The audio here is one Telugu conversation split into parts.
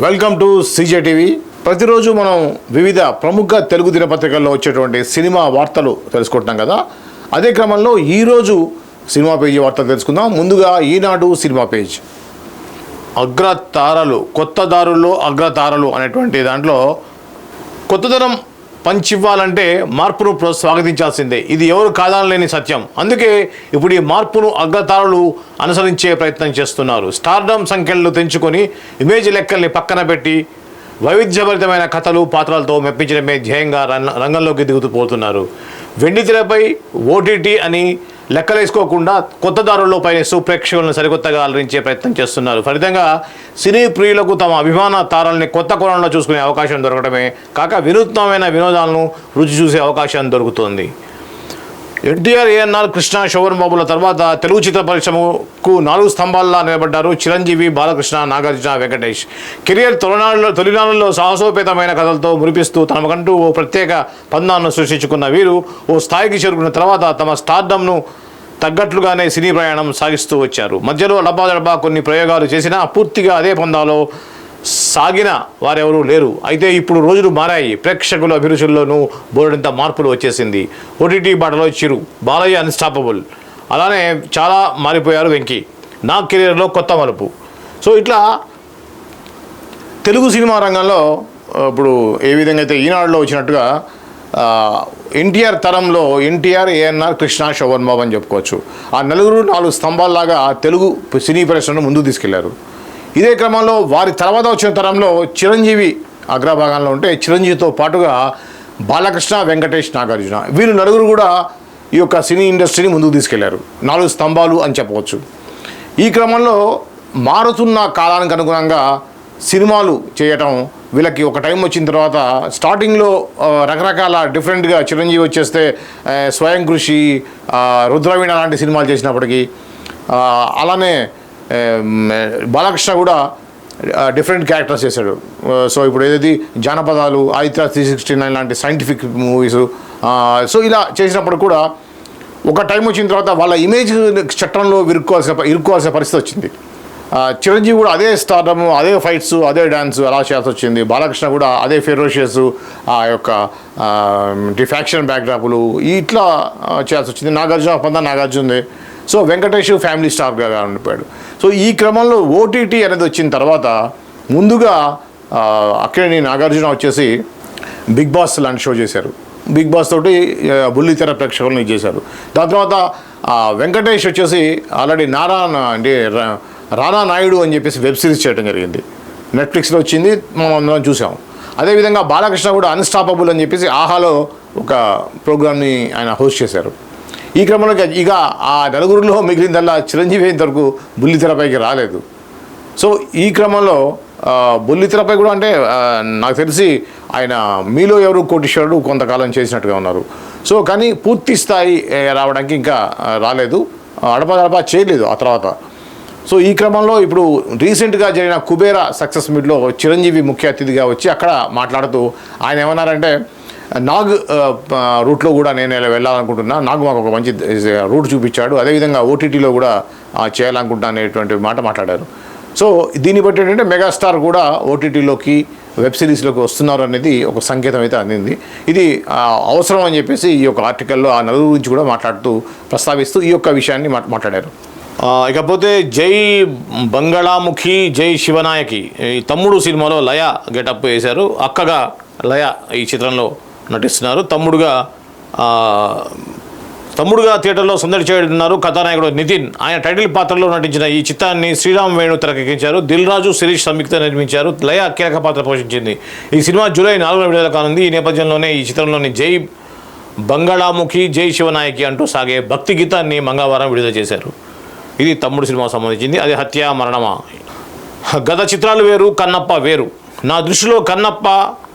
వెల్కమ్ టు సీజే టీవీ ప్రతిరోజు మనం వివిధ ప్రముఖ తెలుగు దినపత్రికల్లో వచ్చేటువంటి సినిమా వార్తలు తెలుసుకుంటున్నాం కదా. అదే క్రమంలో ఈరోజు సినిమా పేజీ వార్తలు తెలుసుకుందాం. ముందుగా ఈనాడు సినిమా పేజ్. అగ్రతారలు కొత్త దారుల్లో అగ్రతారలు అనేటువంటి దాంట్లో కొత్తదనం పంచివ్వాలంటే మార్పును స్వాగతించాల్సిందే. ఇది ఎవరు కాదనలేని సత్యం. అందుకే ఇప్పుడు ఈ మార్పును అగ్రతారులు అనుసరించే ప్రయత్నం చేస్తున్నారు. స్టార్డమ్ సంఖ్యలను తెంచుకొని ఇమేజ్ లెక్కల్ని పక్కన పెట్టి వైవిధ్యభరితమైన కథలు పాత్రలతో మెప్పించడమే ధ్యేయంగా రంగంలోకి దిగుతూ పోతున్నారు. వెండితెరపై ఓటీటీ అని లెక్కలేసుకోకుండా కొత్త దారుల్లో పయనిస్తూ ప్రేక్షకులను సరికొత్తగా అలరించే ప్రయత్నం చేస్తున్నారు. ఫలితంగా సినీ ప్రియులకు తమ అభిమాన తారాలని కొత్త కోణంలో చూసుకునే అవకాశం దొరకడమే కాక వినూత్నమైన వినోదాలను రుచి చూసే అవకాశం దొరుకుతుంది. ఎన్టీఆర్ ఏఎన్ఆర్ కృష్ణ శోభన్ బాబుల తర్వాత తెలుగు చిత్ర పరిశ్రమకు నాలుగు స్తంభాల్లా నిలబడ్డారు చిరంజీవి బాలకృష్ణ నాగార్జున వెంకటేష్. కెరియర్ తొలినాళ్ళలో తొలినాళ్ళలో సాహసోపేతమైన కథలతో మురిపిస్తూ తమకంటూ ఓ ప్రత్యేక పందాన్ని సృష్టించుకున్న వీరు ఓ స్థాయికి చేరుకున్న తర్వాత తమ స్టార్డమ్ను తగ్గట్లుగానే సినీ ప్రయాణం సాగిస్తూ వచ్చారు. మధ్యలో డబ్బా కొన్ని ప్రయోగాలు చేసినా పూర్తిగా అదే పందాలో సాగిన వారెవరూ లేరు. అయితే ఇప్పుడు రోజులు మారాయి. ప్రేక్షకుల అభిరుచుల్లోనూ బోర్డంత మార్పులు వచ్చేసింది. ఓటీటీ బాటలో చిరు. బాలయ్య అన్స్టాపబుల్ అలానే చాలా మారిపోయారు వెంకీ. నా కెరీర్లో కొత్త మలుపు. సో ఇట్లా తెలుగు సినిమా రంగంలో ఇప్పుడు ఏ విధంగా అయితే ఈనాడులో వచ్చినట్టుగా ఎన్టీఆర్ తరంలో ఎన్టీఆర్ ఏఎన్ఆర్ కృష్ణ శోభన్ బాబు అని చెప్పుకోవచ్చు. ఆ నలుగురు నాలుగు స్తంభాల్లాగా తెలుగు సినీ పరిశ్రమను ముందుకు తీసుకెళ్ళారు. ఇదే క్రమంలో వారి తర్వాత వచ్చిన తరంలో చిరంజీవి అగ్రభాగంలో ఉంటే చిరంజీవితో పాటుగా బాలకృష్ణ వెంకటేష్ నాగార్జున వీరు నలుగురు కూడా ఈ యొక్క సినీ ఇండస్ట్రీని ముందుకు తీసుకెళ్ళారు. నాలుగు స్తంభాలు అని చెప్పవచ్చు. ఈ క్రమంలో మారుతున్న కాలానికి అనుగుణంగా సినిమాలు చేయటం వీళ్ళకి ఒక టైం వచ్చిన తర్వాత స్టార్టింగ్లో రకరకాల డిఫరెంట్గా చిరంజీవి వచ్చేస్తే స్వయం కృషి రుద్రవీణ లాంటి సినిమాలు చేసినప్పటికీ అలానే బాలకృష్ణ కూడా డిఫరెంట్ క్యారెక్టర్స్ చేశాడు. సో ఇప్పుడు ఏదైతే జానపదాలు ఆదిత్య త్రీ సిక్స్టీ నైన్ లాంటి సైంటిఫిక్ మూవీస్ సో ఇలా చేసినప్పుడు కూడా ఒక టైం వచ్చిన తర్వాత వాళ్ళ ఇమేజ్ చట్టంలో ఇరుక్కోవాల్సిన ఇరుక్కోవాల్సిన పరిస్థితి వచ్చింది. చిరంజీవి కూడా అదే స్టార్డమ్ అదే ఫైట్స్ అదే డ్యాన్స్ అలా చేయాల్సి వచ్చింది. బాలకృష్ణ కూడా అదే ఫెరోషియస్ ఆ యొక్క డిఫాక్షన్ బ్యాక్డ్రాపులు ఇట్లా చేయాల్సి వచ్చింది. నాగార్జున పంద నాగార్జునదే. సో వెంకటేష్ ఫ్యామిలీ స్టార్గా ఉండిపోయాడు. సో ఈ క్రమంలో ఓటీటీ అనేది వచ్చిన తర్వాత ముందుగా అక్కినేని నాగార్జున వచ్చేసి బిగ్ బాస్ లాంటి షో చేశారు. బిగ్ బాస్ తోటి బుల్లితెర ప్రేక్షకులను చేశారు. దాని తర్వాత వెంకటేష్ వచ్చేసి ఆల్రెడీ నారాయణ అంటే రా- రానా నాయుడు అని చెప్పేసి వెబ్ సిరీస్ చేయడం జరిగింది. నెట్ఫ్లిక్స్లో వచ్చింది మనం అందరం చూసాం. అదేవిధంగా బాలకృష్ణ కూడా అన్స్టాపబుల్ అని చెప్పేసి ఆహాలో ఒక ప్రోగ్రామ్ని ఆయన హోస్ట్ చేశారు. ఈ క్రమంలో ఇక- ఆ నలుగురిలో మిగిలిందల్లా చిరంజీవి ఇంతవరకు బుల్లితెరపైకి రాలేదు. సో ఈ క్రమంలో బుల్లితెరపై కూడా అంటే నాకు తెలిసి ఆయన మీలో ఎవరు కోటీశ్వరుడు కొంతకాలం చేసినట్టుగా ఉన్నారు. సో కానీ పూర్తి స్థాయి రావడానికి ఇంకా రాలేదు. అడపదడప చేయలేదు ఆ తర్వాత. సో ఈ క్రమంలో ఇప్పుడు రీసెంట్గా జరిగిన కుబేరా సక్సెస్ మీట్లో చిరంజీవి ముఖ్య అతిథిగా వచ్చి అక్కడ మాట్లాడుతూ ఆయన ఏమన్నారంటే నాగ్ రూట్లో కూడా నేను ఇలా వెళ్ళాలనుకుంటున్నా. నాకు మాకు ఒక మంచి రూట్ చూపించాడు. అదేవిధంగా ఓటీటీలో కూడా చేయాలనుకుంటున్నా అనేటువంటి మాట మాట్లాడారు. సో దీన్ని బట్టి ఏంటంటే మెగాస్టార్ కూడా ఓటీటీలోకి వెబ్ సిరీస్లోకి వస్తున్నారు అనేది ఒక సంకేతం అయితే అందింది. ఇది అవసరం అని చెప్పేసి ఈ యొక్క ఆర్టికల్లో ఆ నలుగురు గురించి కూడా మాట్లాడుతూ ప్రస్తావిస్తూ ఈ యొక్క విషయాన్ని మాట్లాడారు. ఇకపోతే జై బంగాళాముఖి జై శివనాయకి. ఈ తమ్ముడు సినిమాలో లయ గెటప్ వేశారు. అక్కగా లయ ఈ చిత్రంలో నటిస్తున్నారు. తమ్ముడుగా తమ్ముడుగా థియేటర్లో సందడి చేయడున్నారు కథానాయకుడు నితిన్. ఆయన టైటిల్ పాత్రలో నటించిన ఈ చిత్రాన్ని శ్రీరామ్ వేణు తెరకెక్కించారు. దిల్ రాజు శిరీష్ సంయుక్త నిర్మించారు. లయ కీలక పాత్ర పోషించింది. ఈ సినిమా జూలై నాలుగున విడుదల కానుంది. ఈ నేపథ్యంలోనే ఈ చిత్రంలోని జై బంగాళాముఖి జై శివనాయకి అంటూ సాగే భక్తి గీతాన్ని మంగళవారం విడుదల చేశారు. ఇది తమ్ముడు సినిమాకు సంబంధించింది. అది హత్య మరణమా? గత చిత్రాలు వేరు కన్నప్ప వేరు. నా దృష్టిలో కన్నప్ప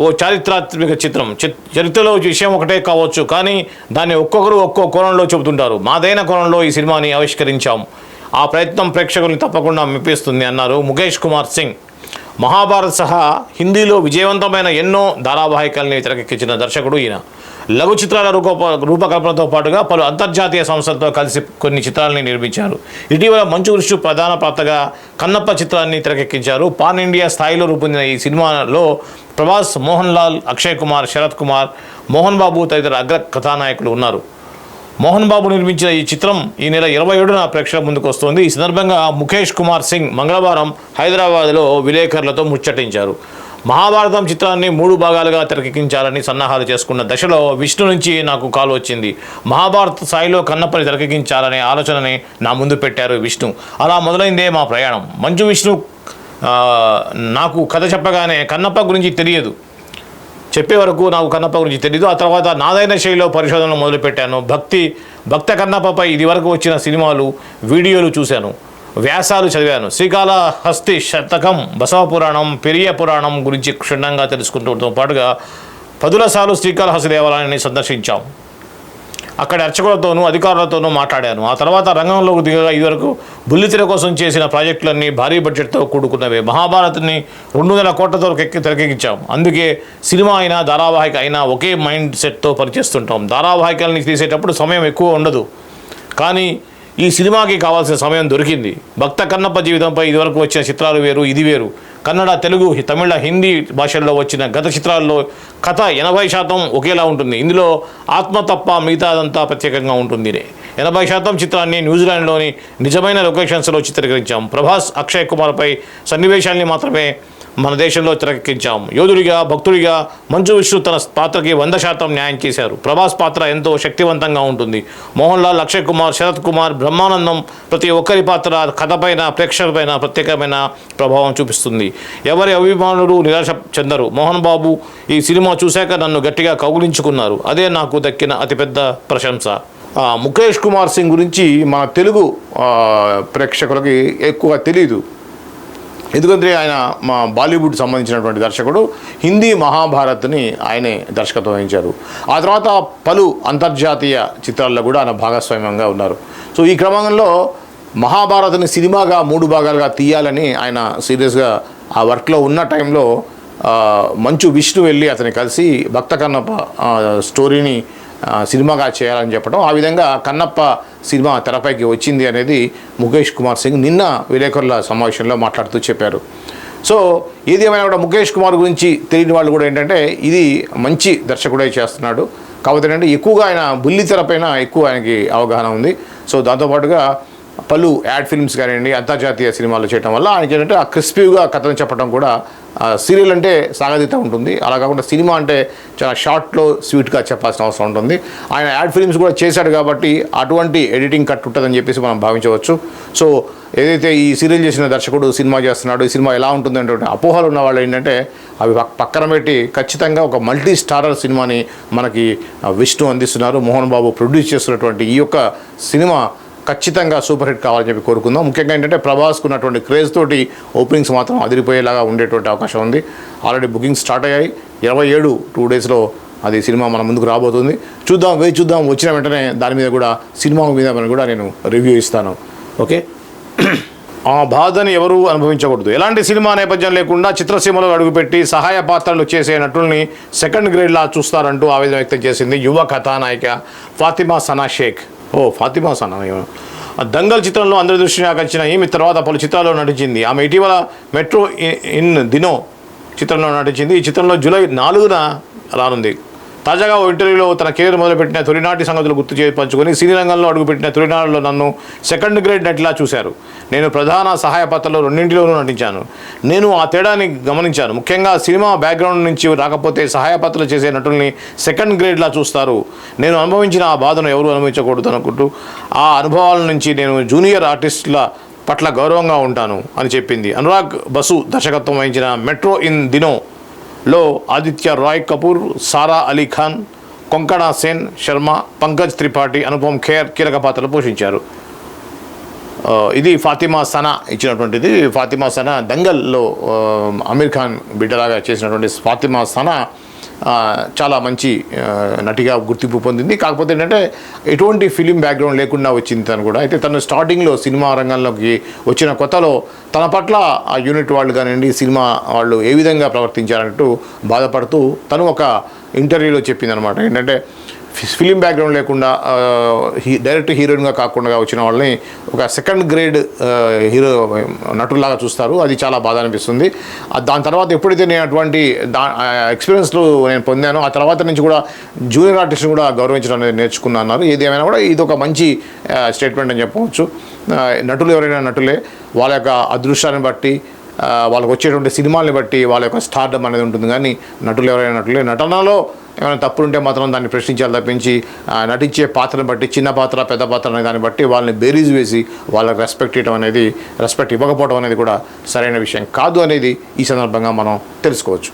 ఓ చారిత్రాత్మక చిత్రం. చి- చరిత్రలో విషయం ఒకటే కావచ్చు కానీ దాన్ని ఒక్కొక్కరు ఒక్కో కోణంలో చెబుతుంటారు. మాదైన కోణంలో ఈ సినిమాని ఆవిష్కరించాం. ఆ ప్రయత్నం ప్రేక్షకుల్ని తప్పకుండా మెప్పిస్తుంది అన్నారు ముఖేష్ కుమార్ సింగ్. మహాభారత్ సహా హిందీలో విజయవంతమైన ఎన్నో ధారావాహికల్ని తెరకెక్కించిన దర్శకుడు ఈయన. లఘు చిత్రాల రూప రూపకల్పనతో పాటుగా పలు అంతర్జాతీయ సంస్థలతో కలిసి కొన్ని చిత్రాలని నిర్మించారు. ఇటీవల మంచు విష్ణు ప్రధాన పాత్రగా కన్నప్ప చిత్రాన్ని తెరకెక్కించారు. పాన్ ఇండియా స్థాయిలో రూపొందిన ఈ సినిమాలో ప్రభాస్ మోహన్ లాల్ అక్షయ్ కుమార్ శరత్ కుమార్ మోహన్ బాబు తదితర అగ్ర కథానాయకులు ఉన్నారు. మోహన్ బాబు నిర్మించిన ఈ చిత్రం ఈ నెల ఇరవై ఏడున ప్రేక్షకుల ముందుకు వస్తోంది. ఈ సందర్భంగా ముఖేష్ కుమార్ సింగ్ మంగళవారం హైదరాబాద్లో విలేకరులతో ముచ్చటించారు. మహాభారతం చిత్రాన్ని మూడు భాగాలుగా తెరకెక్కించాలని సన్నాహాలు చేసుకున్న దశలో విష్ణు నుంచి నాకు కాల్ వచ్చింది. మహాభారత స్థాయిలో కన్నప్పని తెరకెక్కించాలనే ఆలోచనని నా ముందు పెట్టారు విష్ణు. అలా మొదలైందే మా ప్రయాణం. మంచు విష్ణు నాకు కథ చెప్పగానే కన్నప్ప గురించి తెలియదు. చెప్పే వరకు నాకు కన్నప్ప గురించి తెలియదు ఆ తర్వాత నాదైన శైలిలో పరిశోధనలు మొదలుపెట్టాను. భక్తి భక్త కన్నప్పపై ఇదివరకు వచ్చిన సినిమాలు వీడియోలు చూశాను. వ్యాసాలు చదివాను. శ్రీకాళహస్తి శతకం బసవ పురాణం పెరియ పురాణం గురించి క్షుణ్ణంగా తెలుసుకుంటూతో పాటుగా పదులసార్లు శ్రీకాళహస్తి దేవాలయాన్ని సందర్శించాం. అక్కడ అర్చకులతోనూ అధికారులతోనూ మాట్లాడాను. ఆ తర్వాత రంగంలోకి దిగగా ఇదివరకు బుల్లితెర కోసం చేసిన ప్రాజెక్టులన్నీ భారీ బడ్జెట్తో కూడుకున్నవే. మహాభారత్ని రెండు వందల కోట్లతో తెరకెక్కించాం. అందుకే సినిమా అయినా ధారావాహిక అయినా ఒకే మైండ్ సెట్తో పనిచేస్తుంటాం. ధారావాహికల్ని తీసేటప్పుడు సమయం ఎక్కువ ఉండదు. కానీ ఈ సినిమాకి కావాల్సిన సమయం దొరికింది. భక్త కన్నప్ప జీవితంపై ఇదివరకు వచ్చిన చిత్రాలు వేరు ఇది వేరు. కన్నడ తెలుగు తమిళ హిందీ భాషల్లో వచ్చిన గత చిత్రాల్లో కథ ఎనభై శాతం ఒకేలా ఉంటుంది. ఇందులో ఆత్మ తప్ప మిగతాదంతా ప్రత్యేకంగా ఉంటుంది. ఎనభై శాతం చిత్రాన్ని న్యూజిలాండ్లోని నిజమైన లొకేషన్స్లో చిత్రీకరించాం. ప్రభాస్ అక్షయ్ కుమార్పై సన్నివేశాల్ని మాత్రమే మన దేశంలో తెరకెక్కించాం యోధుడిగా భక్తుడిగా మంచు విష్ణు తన పాత్రకి వంద శాతం న్యాయం చేశారు. ప్రభాస్ పాత్ర ఎంతో శక్తివంతంగా ఉంటుంది. మోహన్ లాల్ అక్షయ్ కుమార్ శరత్ కుమార్ బ్రహ్మానందం ప్రతి ఒక్కరి పాత్ర కథపైన ప్రేక్షకులపైన ప్రత్యేకమైన ప్రభావం చూపిస్తుంది. ఎవరి అభిమానులు నిరాశ చెందరు. మోహన్ బాబు ఈ సినిమా చూశాక నన్ను గట్టిగా కౌగులించుకున్నారు. అదే నాకు దక్కిన అతిపెద్ద ప్రశంస. ముఖేష్ కుమార్ సింగ్ గురించి మన తెలుగు ప్రేక్షకులకి ఎక్కువ తెలియదు ఎందుకంటే ఆయన మా బాలీవుడ్ సంబంధించినటువంటి దర్శకుడు హిందీ మహాభారత్ని ఆయనే దర్శకత్వం వహించారు. ఆ తర్వాత పలు అంతర్జాతీయ చిత్రాల్లో కూడా ఆయన భాగస్వామ్యంగా ఉన్నారు. సో ఈ క్రమంలో మహాభారత్ని సినిమాగా మూడు భాగాలుగా తీయాలని ఆయన సీరియస్గా ఆ వర్క్లో ఉన్న టైంలో మంచు విష్ణు వెళ్ళి అతని కలిసి భక్త కన్నప్ప స్టోరీని సినిమాగా చేయాలని చెప్పడం. ఆ విధంగా కన్నప్ప సినిమా తెరపైకి వచ్చింది అనేది ముఖేష్ కుమార్ సింగ్ నిన్న విలేకరుల సమావేశంలో మాట్లాడుతూ చెప్పారు. సో ఏది ఏమైనా కూడా ముఖేష్ కుమార్ గురించి తెలియని వాళ్ళు కూడా ఏంటంటే ఇది మంచి దర్శకుడే చేస్తున్నాడు. కాకపోతే ఏంటంటే ఎక్కువగా ఆయన బుల్లి తెరపైన ఎక్కువ ఆయనకి అవగాహన ఉంది. సో దాంతోపాటుగా పలు యాడ్ ఫిల్మ్స్ కానివ్వండి అంతర్జాతీయ సినిమాలు చేయడం వల్ల ఆయనకి ఏంటంటే ఆ క్రిస్పీగా కథను చెప్పడం కూడా సీరియల్ అంటే సాగదీత ఉంటుంది. అలా కాకుండా సినిమా అంటే చాలా షార్ట్లో స్వీట్గా చెప్పాల్సిన అవసరం ఉంటుంది. ఆయన యాడ్ ఫిల్మ్స్ కూడా చేశాడు కాబట్టి అటువంటి ఎడిటింగ్ కట్ ఉంటుందని చెప్పేసి మనం భావించవచ్చు. సో ఏదైతే ఈ సీరియల్ చేసిన దర్శకుడు సినిమా చేస్తున్నాడు ఈ సినిమా ఎలా ఉంటుంది అనేటువంటి అపోహలు ఉన్న వాళ్ళు ఏంటంటే అవి పక్కన పెట్టి ఖచ్చితంగా ఒక మల్టీ స్టారర్ సినిమాని మనకి విష్ణు అందిస్తున్నారు. మోహన్ బాబు ప్రొడ్యూస్ చేస్తున్నటువంటి ఈ యొక్క సినిమా ఖచ్చితంగా సూపర్ హిట్ కావాలని చెప్పి కోరుకుందాం. ముఖ్యంగా ఏంటంటే ప్రభాస్కు ఉన్నటువంటి క్రేజ్ తోటి ఓపెనింగ్స్ మాత్రం అదిరిపోయేలాగా ఉండేటువంటి అవకాశం ఉంది. ఆల్రెడీ బుకింగ్స్ స్టార్ట్ అయ్యాయి. ఇరవై ఏడు టూ డేస్లో అది సినిమా మన ముందుకు రాబోతుంది. చూద్దాం వేచి చూద్దాం. వచ్చిన వెంటనే దాని మీద కూడా సినిమా మీద మనం కూడా నేను రివ్యూ ఇస్తాను. ఓకే? ఆ బాధని ఎవరూ అనుభవించకూడదు. ఎలాంటి సినిమా నేపథ్యం లేకుండా చిత్రసీమలో అడుగుపెట్టి సహాయ పాత్రలు చేసే నటుల్ని సెకండ్ గ్రేడ్లా చూస్తారంటూ ఆవేదన వ్యక్తం చేసింది యువ కథానాయిక ఫాతిమా సనా షేక్. ఓ ఫాతిమా సనా ఆ దంగల్ చిత్రంలో అందరి దృష్టిని ఆకర్షించిన ఈమె తర్వాత పలు చిత్రాల్లో నటించింది. ఆమె ఇటీవల మెట్రో ఇ- ఇన్ దినో చిత్రంలో నటించింది. ఈ చిత్రంలో జూలై నాలుగున రానుంది. తాజాగా ఓ ఇంటర్వ్యూలో తన కెరీర్ మొదలుపెట్టిన తొలినాటి సంగతులు గుర్తు చేసి పంచుకొని సినీ రంగంలో అడుగుపెట్టిన తొలినాడులో నన్ను సెకండ్ గ్రేడ్ నటిలా చూశారు. నేను ప్రధాన సహాయ పాత్రలో రెండింటిలోనూ నటించాను. నేను ఆ తేడాని గమనించాను. ముఖ్యంగా సినిమా బ్యాక్గ్రౌండ్ నుంచి రాకపోతే సహాయ పాత్రలు చేసే నటుల్ని సెకండ్ గ్రేడ్లా చూస్తారు. నేను అనుభవించిన ఆ బాధను ఎవరు అనుభవించకూడదు అనుకుంటూ ఆ అనుభవాల నుంచి నేను జూనియర్ ఆర్టిస్టుల పట్ల గౌరవంగా ఉంటాను అని చెప్పింది. అనురాగ్ బసు దర్శకత్వం వహించిన మెట్రో ఇన్ దినో లో ఆదిత్య రాయ్ కపూర్ సారా అలీ ఖాన్ కొంకణా సేన్ శర్మ పంకజ్ త్రిపాఠి అనుపమ్ ఖేర్ కీలక పాత్రలు పోషించారు. ఇది ఫాతిమా సనా ఇచ్చినటువంటిది. ఫాతిమా సనా దంగల్లో అమీర్ ఖాన్ బిడ్డలాగా చేసినటువంటి ఫాతిమా సనా చాలా మంచి నటిగా గుర్తింపు పొందింది. కాకపోతే ఏంటంటే ఎటువంటి ఫిలిం బ్యాక్గ్రౌండ్ లేకుండా వచ్చింది తను కూడా. అయితే తను స్టార్టింగ్లో సినిమా రంగంలోకి వచ్చిన కొత్తలో తన పట్ల ఆ యూనిట్ వాళ్ళు కానివ్వండి సినిమా వాళ్ళు ఏ విధంగా ప్రవర్తించారంటూ బాధపడుతూ తను ఒక ఇంటర్వ్యూలో చెప్పింది అనమాట ఏంటంటే ఫిలిం బ్యాక్గ్రౌండ్ లేకుండా హీ డైరెక్ట్ హీరోయిన్గా కాకుండా వచ్చిన వాళ్ళని ఒక సెకండ్ గ్రేడ్ హీరో నటులాగా చూస్తారు. అది చాలా బాధ అనిపిస్తుంది. దాని తర్వాత ఎప్పుడైతే నేను అటువంటి దా ఎక్స్పీరియన్స్లు నేను పొందానో ఆ తర్వాత నుంచి కూడా జూనియర్ ఆర్టిస్ట్ని కూడా గౌరవించడం అనేది నేర్చుకున్నాను అన్నారు. ఏది ఏమైనా కూడా ఇది ఒక మంచి స్టేట్మెంట్ అని చెప్పవచ్చు. నటులు ఎవరైనా నటులే వాళ్ళ యొక్క అదృష్టాన్ని బట్టి వాళ్ళకి వచ్చేటువంటి సినిమాల్ని బట్టి వాళ్ళ యొక్క స్టార్డమ్ అనేది ఉంటుంది. కానీ నటులు ఎవరైనా నటులే. నటనలో ఏమైనా తప్పులుంటే మాత్రం దాన్ని ప్రశ్నించాలి తప్పించి నటించే పాత్రను బట్టి చిన్న పాత్ర పెద్ద పాత్ర అనే దాన్ని బట్టి వాళ్ళని బేరీజ్ వేసి వాళ్ళకి రెస్పెక్ట్ ఇవ్వడం అనేది రెస్పెక్ట్ ఇవ్వకపోవడం అనేది కూడా సరైన విషయం కాదు అనేది ఈ సందర్భంగా మనం తెలుసుకోవచ్చు.